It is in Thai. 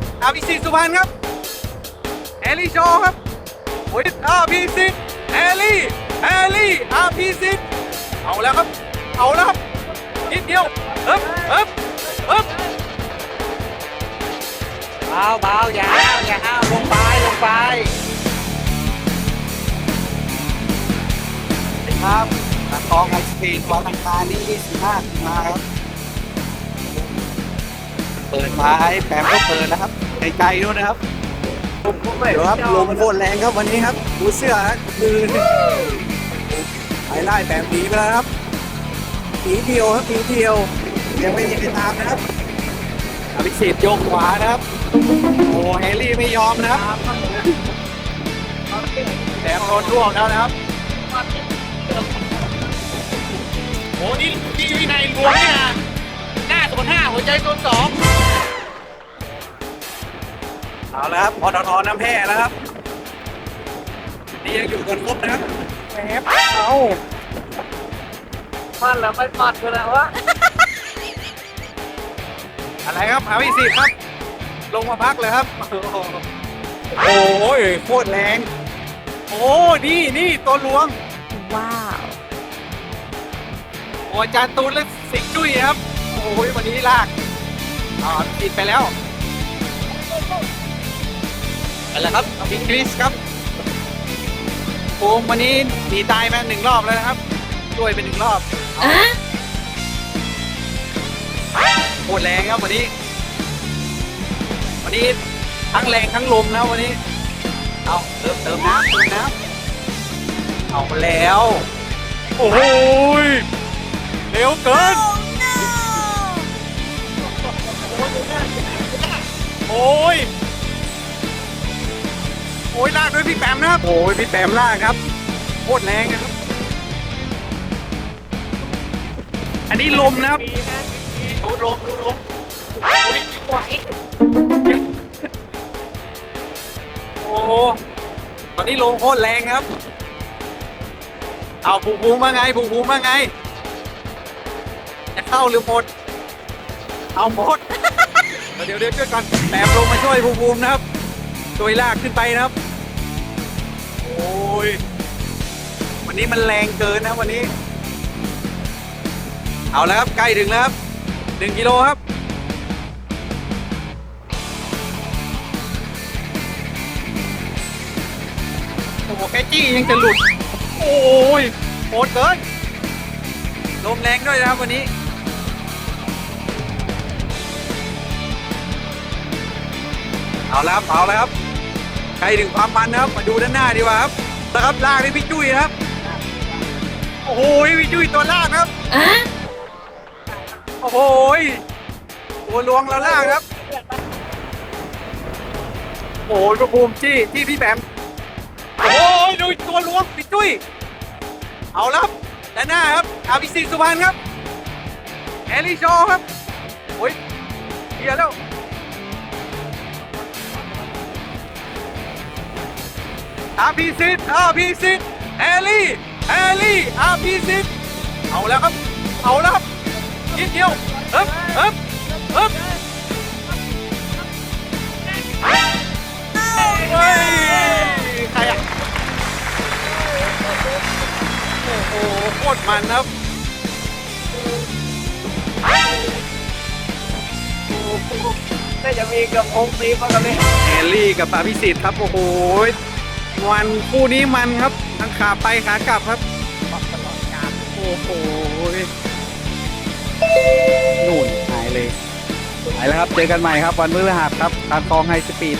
ครับอาพีซีสุพรรณครับแอลลี่ชว์ครับโอ้ยอาพีซีแอลลี่แอลี่อาพีซีเอาแล้วครับ เอาแล้วครับนิดเดียวเอ๊บเอ๊บเอ๊บเบาเบาอย่าห้าวอย่าห้าวลงไปลงไปครับนักองไอสปีดวันอังคารที่25มีนาครับ เปิดไม้แปมก็เปิดนะครับไกลๆนู่นนะครับเดี๋ยวครับลมโคตรแรงครับวันนี้ครับดูเสื้อครับคือไฮไลท์แปมผีไปแล้วครับผีเดียวครับผีเดียวยังไม่มีใครตามนะครับอภิสิทธิ์ยกขวานะครับ โอ้เฮลี่ไม่ยอมนะครับแถมโดนร่วงแล้วนะครับโอ้นี่นี่วินัยรวมเนี่ย ละครับปตทน้ำแพร่แล้วครับ นี่ยังอยู่กันครบนะครับแหมเอามันแล้วไม่ปัดกันแล้ววะ อะไรครับอาพีซีครับ ลงมาพักเลยครับ โอ้ยโคตรแรง โอ้นี่นี่ตัวลวง ว้าวโอ้อาจารย์ตูนและสิงห์จุ้ยครับ โอ้ยวันนี้ลากอ่าติดไปแล้ว อะไรครับพิงคริสครับโอมวันนี้หนีตายมาหนึ่งรอบแล้วนะครับช่วยไปหนึ่งรอบโคตรแรงครับวันนี้ วันนี้ทั้งแรงทั้งลมนะวันนี้ เอาเติมเติมน้ำเติมน้ำเอามาแล้ว โอ้โหยเร็วเกิน โอ้ย โอ้ยลากด้วยพี่แปมนะครับโอ้ยพี่แปมลากครับโคตรแรงนะครับ อันนี้ลมนะครับดูลมดูลมโอ้โหตอนนี้ลมโคตรแรงครับ เอาผูกภูมิว่าไงผูกภูมิว่าไง จะเข้าหรือหมด เอาหมด เดี๋ยวเดี๋ยวช่วยก่อนแปมลงมาช่วยภูมิภูมินะครับ ช่วยลากขึ้นไปนะครับโอ้ ย วันนี้มันแรงเกินนะวันนี้ เอาแล้วครับใกล้ถึงแล้วครับหนึ่งกิโลครับ โอ้โหแค่จี้ยังจะหลุด โอ้ยโหดเกินลมแรงด้วยนะครับวันนี้เอาแล้วครับเอาแล้วครับ ใครถึงความมันนะครับ มาดูด้านหน้าดีกว่าครับ นะครับลากนี่พี่จุ้ยนะครับ โอ้โหพี่จุ้ยตัวลากครับโอ้โหตัวลวงเราลากครับ โอ้โหกระภูมิจี้ที่พี่แบมโอ้ยดูตัวลวงพี่จุ้ย เอาแล้วครับด้านหน้าครับอาภิสิทธิ์สุพรรณครับแอลลี่โชว์ครับโอ้ยเฮียแล้ว อาพีซิตอาพีซิตแอลลี่แอลลี่อาพีซิตเอาแล้วครับ เอาแล้วครับนิดเดียวเอ๊บเอ๊บเอ๊บเฮ้ยใครอะโอ้โหโคตรมันครับน่าจะมีกับองค์นี้มากันเลยแอลลี่กับปาพิสิทธิ์ครับ โอ้โห วันคู่นี้มันครับทั้งขาไปขากลับครับตลอดกาลโอ้โหนู่นหายเลยหายแล้วครับ เจอกันใหม่ครับ วันพฤหัสครับทางกองไฮสปีด